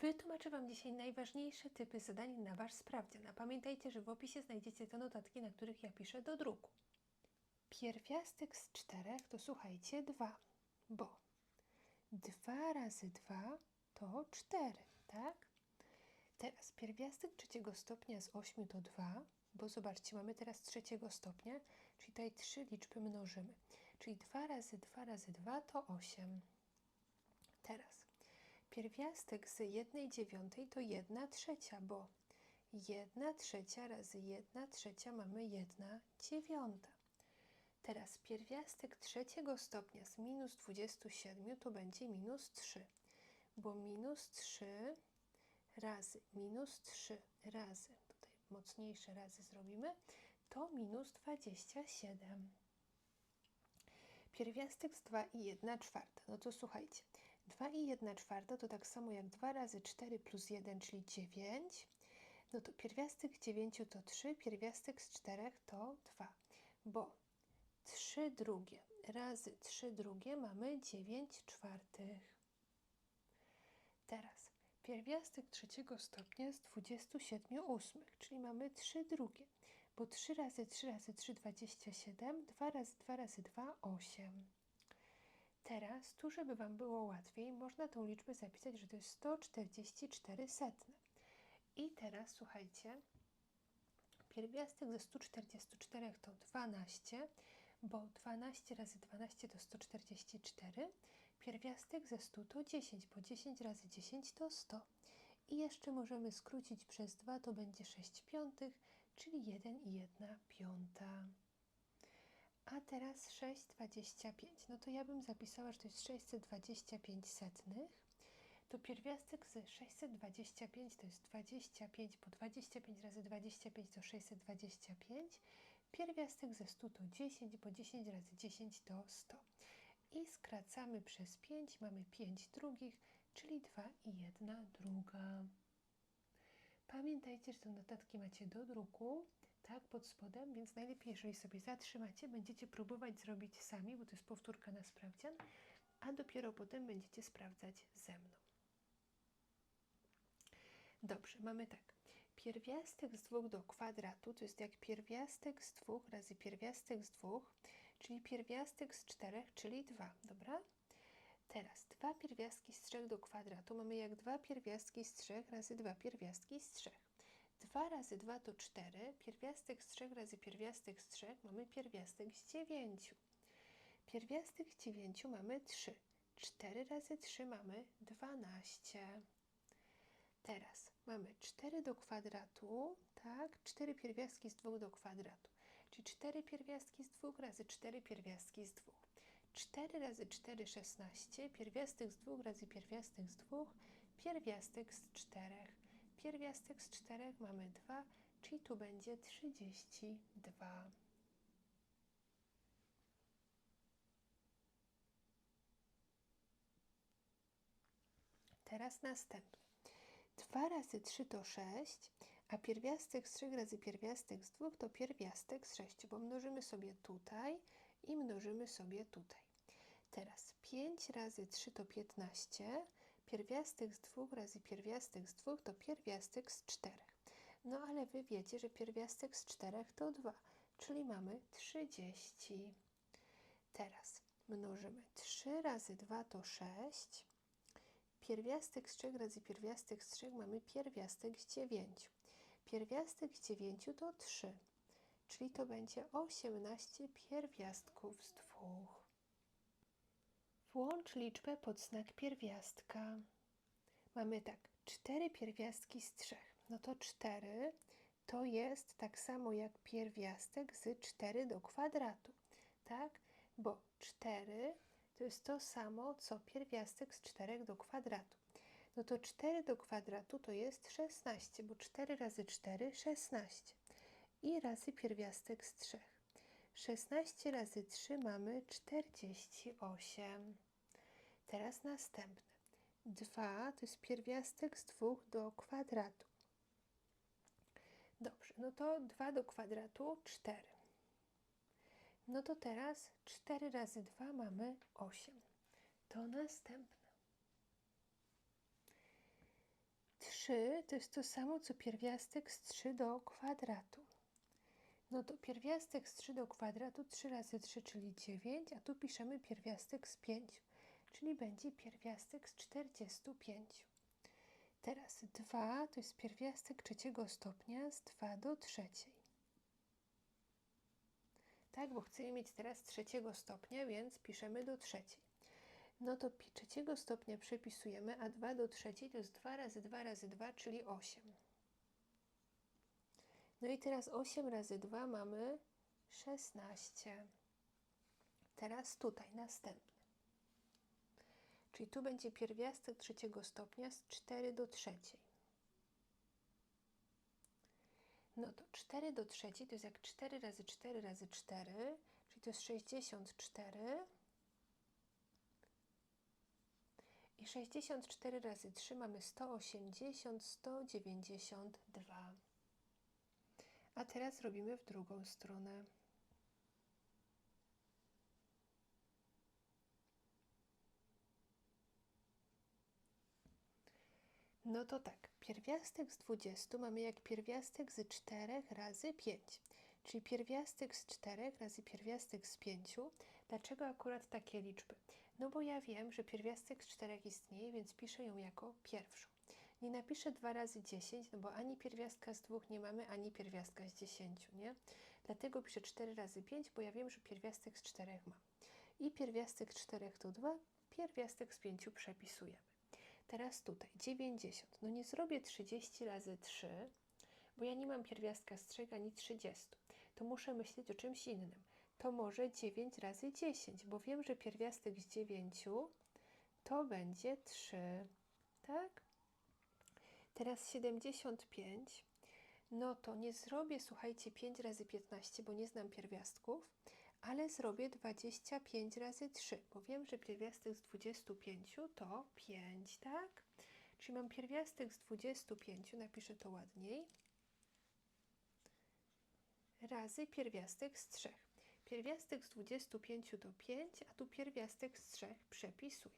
Wytłumaczę Wam dzisiaj najważniejsze typy zadań na Wasz sprawdzian. A pamiętajcie, że w opisie znajdziecie te notatki, na których ja piszę do druku. Pierwiastek z czterech to słuchajcie dwa, bo dwa razy dwa to cztery, tak? Teraz pierwiastek trzeciego stopnia z ośmiu to dwa, bo zobaczcie, mamy teraz trzeciego stopnia, czyli tutaj trzy liczby mnożymy. Czyli dwa razy dwa razy dwa to osiem. Teraz pierwiastek z jednej dziewiątej to jedna trzecia, bo jedna trzecia razy jedna trzecia mamy jedna dziewiąta. Teraz pierwiastek trzeciego stopnia z minus 27 to będzie minus 3, bo minus 3 razy minus 3 razy, tutaj mocniejsze razy zrobimy, to minus 27. Pierwiastek z 2 i 1 czwarta. No to słuchajcie, 2 i 1 czwarta to tak samo jak 2 razy 4 plus 1, czyli 9. No to pierwiastek 9 to 3, pierwiastek z 4 to 2, bo 3 drugie razy 3 drugie mamy 9 czwartych. Teraz pierwiastek trzeciego stopnia z 27 ósmych, czyli mamy 3 drugie, bo 3 razy 3 razy 3 27, 2 razy 2 razy 2 8. Teraz, tu żeby Wam było łatwiej, można tą liczbę zapisać, że to jest 144 setne. I teraz słuchajcie, pierwiastek ze 144 to 12, bo 12 razy 12 to 144, pierwiastek ze 100 to 10, bo 10 razy 10 to 100. I jeszcze możemy skrócić przez 2, to będzie 6 piątych, czyli 1 i 1 piąta. A teraz 6,25. No to ja bym zapisała, że to jest 625 setnych. To pierwiastek z 625 to jest 25, bo 25 razy 25 to 625. Pierwiastek ze 100 to 10, bo 10 razy 10 to 100. I skracamy przez 5, mamy 5 drugich, czyli 2 i 1 druga. Pamiętajcie, że te notatki macie do druku, tak, pod spodem, więc najlepiej, jeżeli sobie zatrzymacie, będziecie próbować zrobić sami, bo to jest powtórka na sprawdzian, a dopiero potem będziecie sprawdzać ze mną. Dobrze, mamy tak. Pierwiastek z dwóch do kwadratu to jest jak pierwiastek z dwóch razy pierwiastek z dwóch, czyli pierwiastek z czterech, czyli dwa, dobra? Teraz dwa pierwiastki z trzech do kwadratu mamy jak dwa pierwiastki z trzech razy dwa pierwiastki z trzech. 2 razy 2 to 4, pierwiastek z 3 razy pierwiastek z 3 mamy pierwiastek z 9. Pierwiastek z 9 mamy 3. 4 razy 3 mamy 12. Teraz mamy 4 do kwadratu, tak? 4 pierwiastki z 2 do kwadratu. Czyli 4 pierwiastki z 2 razy 4 pierwiastki z 2. 4 razy 4 16, pierwiastek z 2 razy pierwiastek z 2, pierwiastek z 4. Pierwiastek z 4 mamy 2, czyli tu będzie 32. Teraz następny. 2 razy 3 to 6, a pierwiastek z 3 razy pierwiastek z 2 to pierwiastek z 6, bo mnożymy sobie tutaj i mnożymy sobie tutaj. Teraz 5 razy 3 to 15, pierwiastek z 2 razy pierwiastek z 2 to pierwiastek z 4. No ale Wy wiecie, że pierwiastek z 4 to 2, czyli mamy 30. Teraz mnożymy 3 razy 2 to 6. Pierwiastek z 3 razy pierwiastek z 3 mamy pierwiastek z 9. Pierwiastek z 9 to 3, czyli to będzie 18 pierwiastków z 2. Włącz liczbę pod znak pierwiastka. Mamy tak, 4 pierwiastki z 3. No to 4 to jest tak samo jak pierwiastek z 4 do kwadratu. Tak? Bo 4 to jest to samo, co pierwiastek z 4 do kwadratu. No to 4 do kwadratu to jest 16, bo 4 razy 4 16. I razy pierwiastek z 3. 16 razy 3 mamy 48. Teraz następne. 2 to jest pierwiastek z 2 do kwadratu. Dobrze, no to 2 do kwadratu 4. No to teraz 4 razy 2 mamy 8. To następne. 3 to jest to samo, co pierwiastek z 3 do kwadratu. No to pierwiastek z 3 do kwadratu 3 razy 3, czyli 9, a tu piszemy pierwiastek z 5, czyli będzie pierwiastek z 45. Teraz 2 to jest pierwiastek trzeciego stopnia z 2 do trzeciej. Tak, bo chcemy mieć teraz trzeciego stopnia, więc piszemy do trzeciej. No to trzeciego stopnia przepisujemy, a 2 do trzeciej to jest 2 razy 2 razy 2, czyli 8. No i teraz 8 razy 2 mamy 16. Teraz tutaj następny. Czyli tu będzie pierwiastek trzeciego stopnia z 4 do trzeciej. No to 4 do trzeciej to jest jak 4 razy 4 razy 4, czyli to jest 64. I 64 razy 3 mamy 180, 192. A teraz robimy w drugą stronę. No to tak, pierwiastek z 20 mamy jak pierwiastek z 4 razy 5, czyli pierwiastek z 4 razy pierwiastek z 5. Dlaczego akurat takie liczby? No bo ja wiem, że pierwiastek z 4 istnieje, więc piszę ją jako pierwszą. Nie napiszę 2 razy 10, no bo ani pierwiastka z 2 nie mamy, ani pierwiastka z 10, nie? Dlatego piszę 4 razy 5, bo ja wiem, że pierwiastek z 4 mam. I pierwiastek z 4 to 2, pierwiastek z 5 przepisujemy. Teraz tutaj 90. No nie zrobię 30 razy 3, bo ja nie mam pierwiastka 3 ani 30. To muszę myśleć o czymś innym. To może 9 razy 10, bo wiem, że pierwiastek z 9 to będzie 3. Tak? Teraz 75. No to nie zrobię, słuchajcie, 5 razy 15, bo nie znam pierwiastków, ale zrobię 25 razy 3, bo wiem, że pierwiastek z 25 to 5, tak? Czyli mam pierwiastek z 25, napiszę to ładniej, razy pierwiastek z 3. Pierwiastek z 25 to 5, a tu pierwiastek z 3 przepisuję.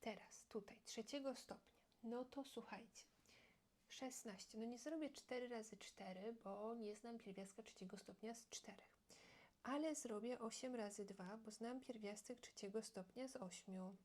Teraz tutaj trzeciego stopnia. No to słuchajcie, 16. No nie zrobię 4 razy 4, bo nie znam pierwiastka trzeciego stopnia z 4 ale zrobię 8 razy 2, bo znam pierwiastek trzeciego stopnia z 8.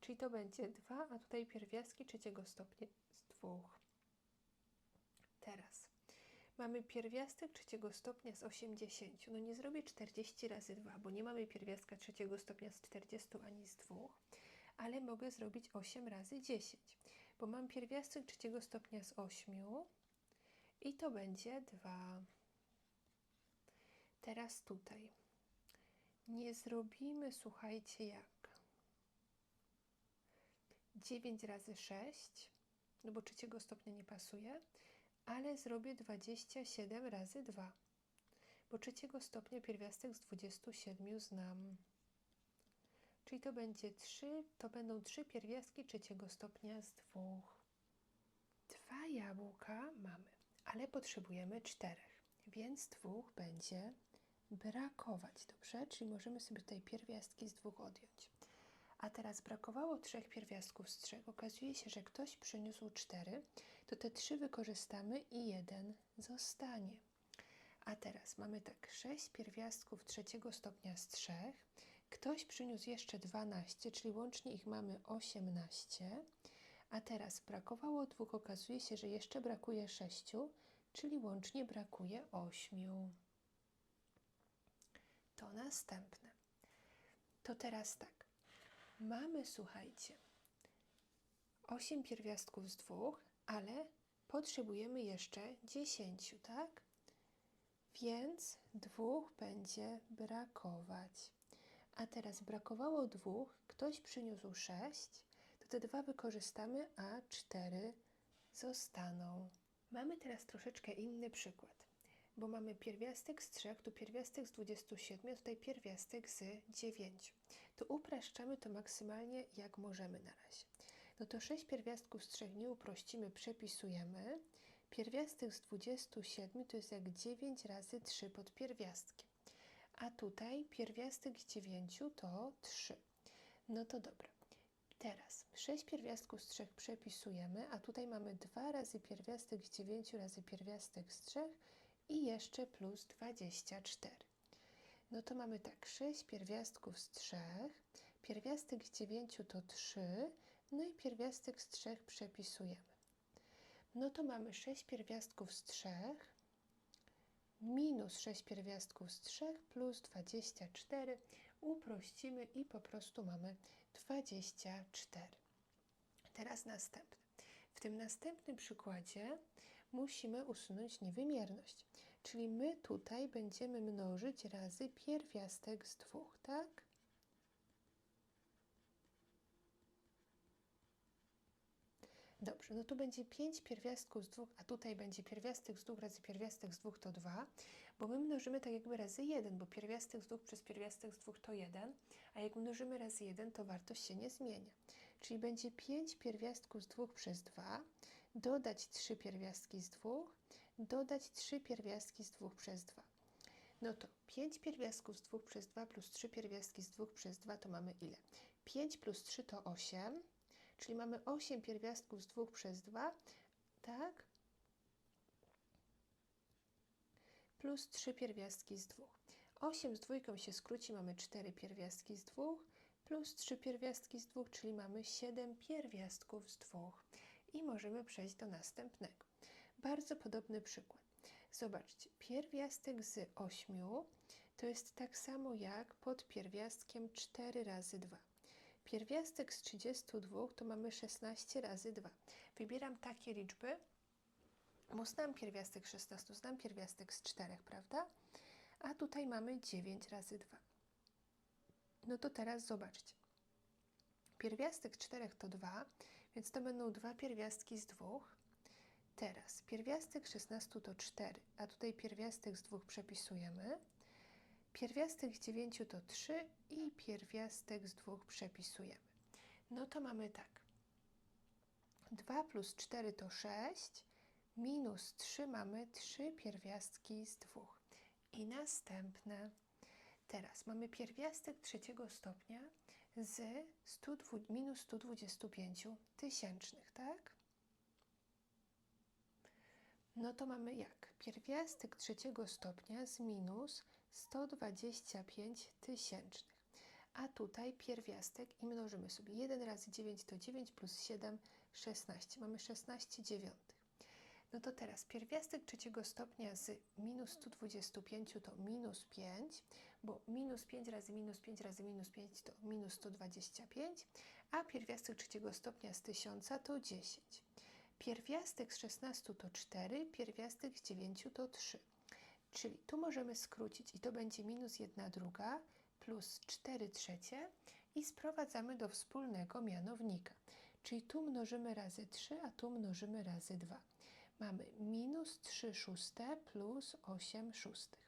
Czyli to będzie 2, a tutaj pierwiastki trzeciego stopnia z 2. Teraz mamy pierwiastek trzeciego stopnia z 80. No nie zrobię 40 razy 2, bo nie mamy pierwiastka trzeciego stopnia z 40 ani z 2, ale mogę zrobić 8 razy 10, bo mam pierwiastek trzeciego stopnia z 8 i to będzie 2. Teraz tutaj. Nie zrobimy, słuchajcie, jak 9 razy 6, no bo trzeciego stopnia nie pasuje, ale zrobię 27 razy 2, bo trzeciego stopnia pierwiastek z 27 znam. Czyli to będzie 3, to będą 3 pierwiastki trzeciego stopnia z 2. Dwa jabłka mamy, ale potrzebujemy czterech, więc dwóch będzie brakować, dobrze? Czyli możemy sobie tutaj pierwiastki z dwóch odjąć. A teraz brakowało trzech pierwiastków z trzech. Okazuje się, że ktoś przyniósł cztery, to te trzy wykorzystamy i jeden zostanie. A teraz mamy tak, sześć pierwiastków trzeciego stopnia z trzech. Ktoś przyniósł jeszcze 12, czyli łącznie ich mamy 18. A teraz brakowało dwóch, okazuje się, że jeszcze brakuje sześciu, czyli łącznie brakuje ośmiu to następne. To teraz tak. Mamy, słuchajcie, 8 pierwiastków z dwóch, ale potrzebujemy jeszcze 10, tak? Więc dwóch będzie brakować. A teraz brakowało dwóch, ktoś przyniósł 6, to te dwa wykorzystamy, a 4 zostaną. Mamy teraz troszeczkę inny przykład bo mamy pierwiastek z 3, tu pierwiastek z 27, a tutaj pierwiastek z 9. To upraszczamy to maksymalnie jak możemy na razie. No to 6 pierwiastków z 3 nie uprościmy, przepisujemy. Pierwiastek z 27 to jest jak 9 razy 3 pod pierwiastkiem. A tutaj pierwiastek z 9 to 3. No to dobra. Teraz 6 pierwiastków z 3 przepisujemy, a tutaj mamy 2 razy pierwiastek z 9 razy pierwiastek z 3 i jeszcze plus 24. No to mamy tak, 6 pierwiastków z 3, pierwiastek z 9 to 3, no i pierwiastek z 3 przepisujemy. No to mamy 6 pierwiastków z 3 minus 6 pierwiastków z 3 plus 24. Uprościmy i po prostu mamy 24. Teraz następny. W tym następnym przykładzie musimy usunąć niewymierność. Czyli my tutaj będziemy mnożyć razy pierwiastek z dwóch, tak? Dobrze, no tu będzie 5 pierwiastków z dwóch, a tutaj będzie pierwiastek z dwóch razy pierwiastek z dwóch to 2, bo my mnożymy tak jakby razy 1, bo pierwiastek z dwóch przez pierwiastek z dwóch to 1, a jak mnożymy razy 1, to wartość się nie zmienia. Czyli będzie 5 pierwiastków z dwóch przez 2, dodać 3 pierwiastki z dwóch, dodać 3 pierwiastki z dwóch przez 2. No to 5 pierwiastków z 2 przez 2 plus 3 pierwiastki z 2 przez 2 to mamy ile? 5 plus 3 to 8, czyli mamy 8 pierwiastków z 2 przez 2, tak? Plus 3 pierwiastki z 2. 8 z dwójką się skróci, mamy 4 pierwiastki z 2, plus 3 pierwiastki z 2, czyli mamy 7 pierwiastków z 2. I możemy przejść do następnego. Bardzo podobny przykład. Zobaczcie, pierwiastek z 8 to jest tak samo jak pod pierwiastkiem 4 razy 2. Pierwiastek z 32 to mamy 16 razy 2. Wybieram takie liczby, bo znam pierwiastek 16, znam pierwiastek z 4, prawda? A tutaj mamy 9 razy 2. No to teraz zobaczcie. Pierwiastek 4 to 2, więc to będą dwa pierwiastki z 2. Teraz pierwiastek 16 to 4, a tutaj pierwiastek z 2 przepisujemy. Pierwiastek z 9 to 3 i pierwiastek z 2 przepisujemy. No to mamy tak. 2 plus 4 to 6, minus 3 mamy 3 pierwiastki z 2. I następne. Teraz mamy pierwiastek trzeciego stopnia z 100, minus 125 tysięcznych, tak? No to mamy jak? Pierwiastek trzeciego stopnia z minus 125 tysięcznych. A tutaj pierwiastek i mnożymy sobie 1 razy 9 to 9 plus 7 16. Mamy 16 dziewiątych. No to teraz pierwiastek trzeciego stopnia z minus 125 to minus 5, bo minus 5 razy minus 5 razy minus 5 to minus 125, a pierwiastek trzeciego stopnia z 1000 to 10. Pierwiastek z 16 to 4, pierwiastek z 9 to 3. Czyli tu możemy skrócić i to będzie minus 1 druga plus 4 trzecie i sprowadzamy do wspólnego mianownika. Czyli tu mnożymy razy 3, a tu mnożymy razy 2. Mamy minus 3 szóste plus 8 szóstych.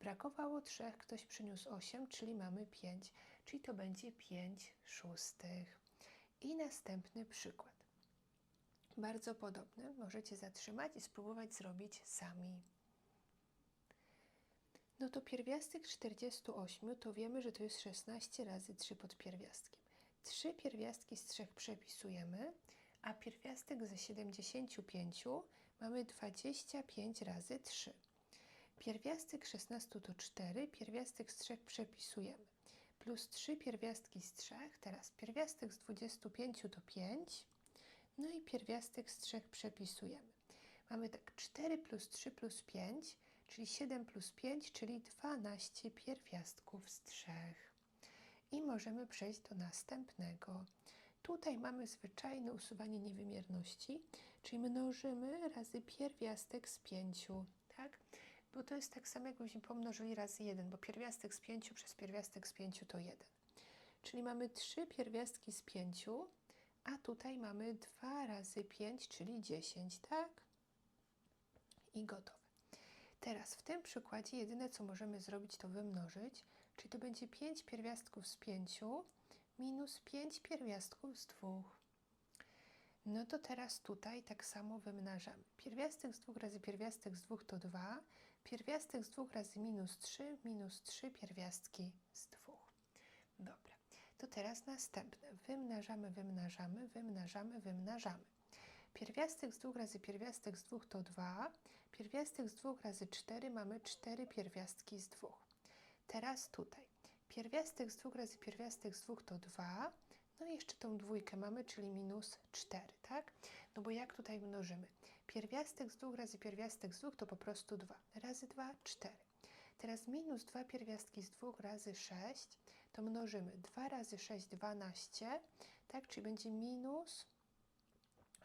Brakowało 3, ktoś przyniósł 8, czyli mamy 5, czyli to będzie 5 szóstych. I następny przykład. Bardzo podobny, możecie zatrzymać i spróbować zrobić sami. No to pierwiastek 48 to wiemy, że to jest 16 razy 3 pod pierwiastkiem. 3 pierwiastki z 3 przepisujemy, a pierwiastek ze 75 mamy 25 razy 3. Pierwiastek 16 to 4, pierwiastek z 3 przepisujemy. Plus 3 pierwiastki z 3, teraz pierwiastek z 25 to 5, no i pierwiastek z 3 przepisujemy. Mamy tak 4 plus 3 plus 5, czyli 7 plus 5, czyli 12 pierwiastków z 3. I możemy przejść do następnego. Tutaj mamy zwyczajne usuwanie niewymierności, czyli mnożymy razy pierwiastek z 5, tak? Bo to jest tak samo, jakbyśmy pomnożyli razy 1, bo pierwiastek z 5 przez pierwiastek z 5 to 1. Czyli mamy 3 pierwiastki z 5, a tutaj mamy 2 razy 5, czyli 10, tak? I gotowe. Teraz w tym przykładzie jedyne co możemy zrobić to wymnożyć, czyli to będzie 5 pierwiastków z 5 minus 5 pierwiastków z 2. No to teraz tutaj tak samo wymnażamy. Pierwiastek z 2 razy pierwiastek z 2 to 2, pierwiastek z 2 razy minus 3, minus 3 pierwiastki z 2. Dobra, To teraz następne. Wymnażamy, wymnażamy, wymnażamy, wymnażamy. Pierwiastek z 2 razy pierwiastek z 2 to 2. Pierwiastek z 2 razy 4 mamy 4 pierwiastki z 2. Teraz tutaj. Pierwiastek z 2 razy pierwiastek z 2 to 2. No i jeszcze tą dwójkę mamy, czyli minus 4, tak? No bo jak tutaj mnożymy? Pierwiastek z 2 razy pierwiastek z 2 to po prostu 2. Razy 2, 4. Teraz minus 2 pierwiastki z 2 razy 6 to mnożymy 2 razy 6, 12, tak? Czyli będzie minus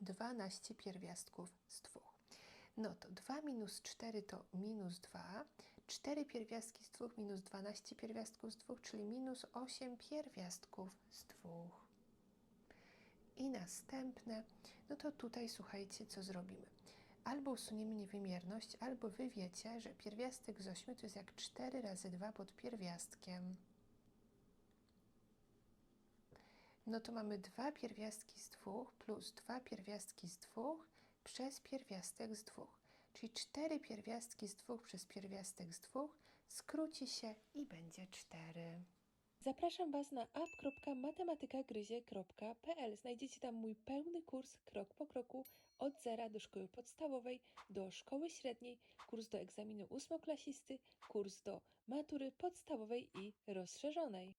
12 pierwiastków z 2. No to 2 minus 4 to minus 2. 4 pierwiastki z 2 minus 12 pierwiastków z 2, czyli minus 8 pierwiastków z 2. I następne, no to tutaj słuchajcie, co zrobimy. Albo usuniemy niewymierność, albo wy wiecie, że pierwiastek z 8 to jest jak 4 razy 2 pod pierwiastkiem. No to mamy 2 pierwiastki z 2 plus 2 pierwiastki z 2 przez pierwiastek z 2. Czyli 4 pierwiastki z 2 przez pierwiastek z 2 skróci się i będzie 4. Zapraszam Was na app.matematykagryzie.pl. Znajdziecie tam mój pełny kurs krok po kroku od zera do szkoły podstawowej, do szkoły średniej, kurs do egzaminu ósmoklasisty, kurs do matury podstawowej i rozszerzonej.